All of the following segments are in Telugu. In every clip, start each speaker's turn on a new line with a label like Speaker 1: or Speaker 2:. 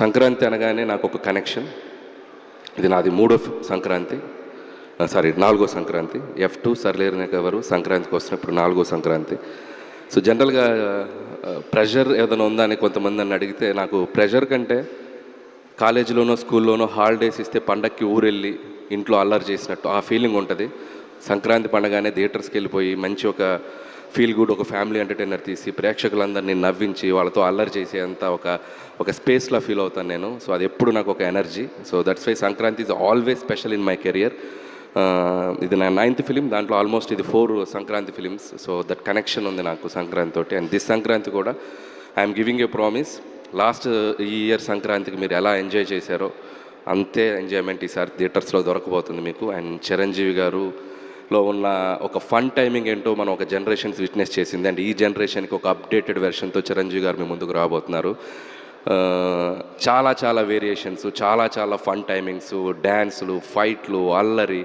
Speaker 1: సంక్రాంతి అనగానే నాకు ఒక కనెక్షన్ ఇది నాది మూడో సంక్రాంతి. సారీ నాలుగో సంక్రాంతి. ఎఫ్ టూ సర్లేరు ఎవరు? సంక్రాంతికి వస్తున్నప్పుడు నాలుగో సంక్రాంతి. సో జనరల్గా ప్రెషర్ ఏదైనా ఉందా అని కొంతమంది నన్ను అడిగితే నాకు ప్రెషర్ కంటే కాలేజీలోనో స్కూల్లోనో హాలిడేస్ ఇస్తే పండక్కి ఊరెళ్ళి ఇంట్లో అల్లరి చేసినట్టు ఆ ఫీలింగ్ ఉంటుంది. సంక్రాంతి పండగానే థియేటర్స్కి వెళ్ళిపోయి మంచి ఒక ఫీల్ గుడ్ ఒక ఫ్యామిలీ ఎంటర్టైనర్ తీసి ప్రేక్షకులందరినీ నవ్వించి వాళ్ళతో అల్లరి చేసేంత ఒక ఒక స్పేస్లో ఫీల్ అవుతాను నేను. సో అది ఎప్పుడు నాకు ఒక energy. So that's why Sankranti is always special in my career. ఇది నా నైన్త్ ఫిలిం. దాంట్లో ఆల్మోస్ట్ ఇది four Sankranti films. So that connection ఉంది నాకు సంక్రాంతి తోటి. అండ్ దిస్ సంక్రాంతి కూడా I'm giving a promise. Last ఈ ఇయర్ సంక్రాంతికి మీరు ఎలా ఎంజాయ్ చేశారో అంతే ఎంజాయ్మెంట్ ఈసారి థియేటర్స్లో దొరకబోతుంది మీకు. అండ్ చిరంజీవి గారు లో ఉన్న ఒక ఫన్ టైమింగ్ ఏంటో మనం ఒక జనరేషన్స్ విట్నెస్ చేసింది. అండ్ ఈ జనరేషన్కి ఒక అప్డేటెడ్ వెర్షన్తో చిరంజీవి గారు మీ ముందుకు రాబోతున్నారు. చాలా చాలా వేరియేషన్స్ చాలా చాలా ఫన్ టైమింగ్స్ డ్యాన్సులు ఫైట్లు అల్లరి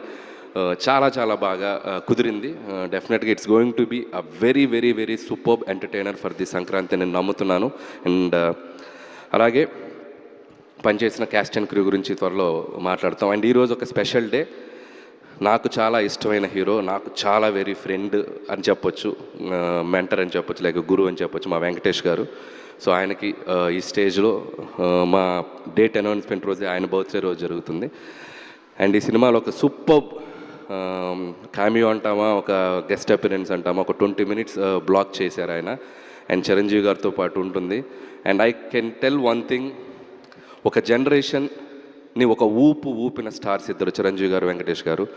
Speaker 1: చాలా చాలా బాగా కుదిరింది. డెఫినెట్గా it's going to be a very very very super entertainer for the Sankranti నేను నమ్ముతున్నాను. అండ్ అలాగే పనిచేసిన క్యాస్ట్ అండ్ క్రూ గురించి త్వరలో మాట్లాడతాం. అండ్ ఈరోజు ఒక స్పెషల్ డే నాకు చాలా ఇష్టమైన హీరో నాకు చాలా వెరీ ఫ్రెండ్ అని చెప్పొచ్చు మెంటర్ అని చెప్పొచ్చు లేక గురువు అని చెప్పొచ్చు మా వెంకటేష్ గారు. సో ఆయనకి ఈ స్టేజ్లో మా డేట్ అనౌన్స్మెంట్ రోజే ఆయన బర్త్డే రోజు జరుగుతుంది. అండ్ ఈ సినిమాలో ఒక సూపర్ కామియో అంటామా ఒక గెస్ట్ అపిరెన్స్ అంటామా ఒక ట్వంటీ మినిట్స్ బ్లాక్ చేశారు ఆయన. అండ్ చిరంజీవి గారితో పాటు ఉంటుంది. And I can tell one thing ఒక జనరేషన్ నీ ఒక ఊపు ఊపిన స్టార్స్ ఇద్దరు చిరంజీవి గారు వెంకటేష్ గారు.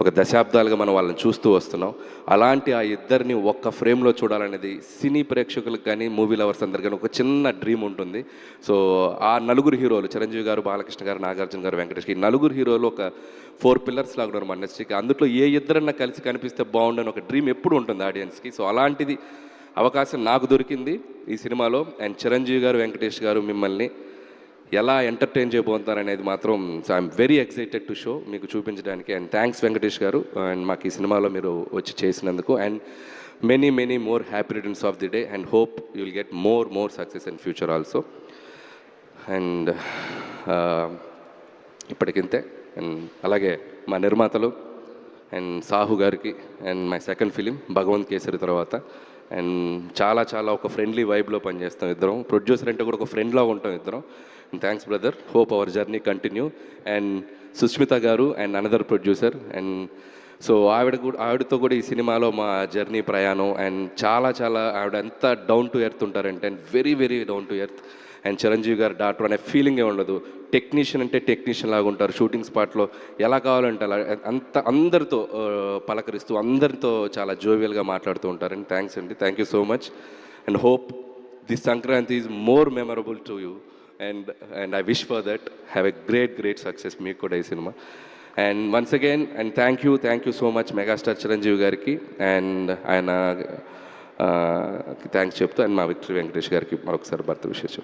Speaker 1: ఒక దశాబ్దాలుగా మనం వాళ్ళని చూస్తూ వస్తున్నాం. అలాంటి ఆ ఇద్దరిని ఒక్క ఫ్రేమ్లో చూడాలనేది సినీ ప్రేక్షకులకు కానీ మూవీ లవర్స్ అందరు కానీ ఒక చిన్న డ్రీమ్ ఉంటుంది. సో ఆ నలుగురు హీరోలు చిరంజీవి గారు బాలకృష్ణ గారు నాగార్జున గారు వెంకటేష్ ఈ నలుగురు హీరోలు ఒక ఫోర్ పిల్లర్స్ లాగా ఉన్నారు మన ఇండస్ట్రీకి. అందులో ఏ ఇద్దరన్నా కలిసి కనిపిస్తే బాగుండని ఒక డ్రీమ్ ఎప్పుడు ఉంటుంది ఆడియన్స్కి. సో అలాంటిది అవకాశం నాకు దొరికింది ఈ సినిమాలో. అండ్ చిరంజీవి గారు వెంకటేష్ గారు మిమ్మల్ని ఎలా ఎంటర్టైన్ చేయబోతున్నారు అనేది మాత్రం I'm very excited to show మీకు చూపించడానికి. అండ్ థ్యాంక్స్ వెంకటేష్ గారు. అండ్ మాకు ఈ సినిమాలో మీరు వచ్చి చేసినందుకు. And many many more happy returns of the day and hope you will get more more success in future also and ఇప్పటికింతే. And అలాగే మా నిర్మాతలు. అండ్ సాహు గారికి. And my second film Bhagavanth Kesari తర్వాత. అండ్ చాలా చాలా ఒక ఫ్రెండ్లీ వైబ్లో పనిచేస్తాం ఇద్దరం. ప్రొడ్యూసర్ అంటే కూడా ఒక ఫ్రెండ్లా ఉంటాం ఇద్దరం. Thanks brother hope our journey continue and Sushmita గారు and another producer and so ఆవిడ కూడా ఆవిడతో కూడా ఈ సినిమాలో మా జర్నీ ప్రయాణం అండ్ చాలా చాలా ఆవిడ ఎంత డౌన్ టు ఎర్త్ ఉంటారంటే and very very down to earth. And Chiranjeevi గారు డాక్టర్ అనే ఫీలింగే ఉండదు. టెక్నీషియన్ అంటే టెక్నీషియన్ లాగా ఉంటారు. షూటింగ్ స్పాట్లో ఎలా కావాలంటే అలా అంత అందరితో పలకరిస్తూ అందరితో చాలా జోవియల్గా మాట్లాడుతూ ఉంటారండి థ్యాంక్స్ అండి. Thank you so much. And hope this Sankranti is more memorable to you. And and I wish for that. Have a great great success. మీకు కూడా ఈ cinema. And once again and thank you thank you so much megastar Chiranjeevi గారికి. అండ్ ఆయన uh, థ్యాంక్స్ చెప్తూ అండ్ మా విక్టరీ వెంకటేష్ గారికి మరొకసారి భర్త విశేషం.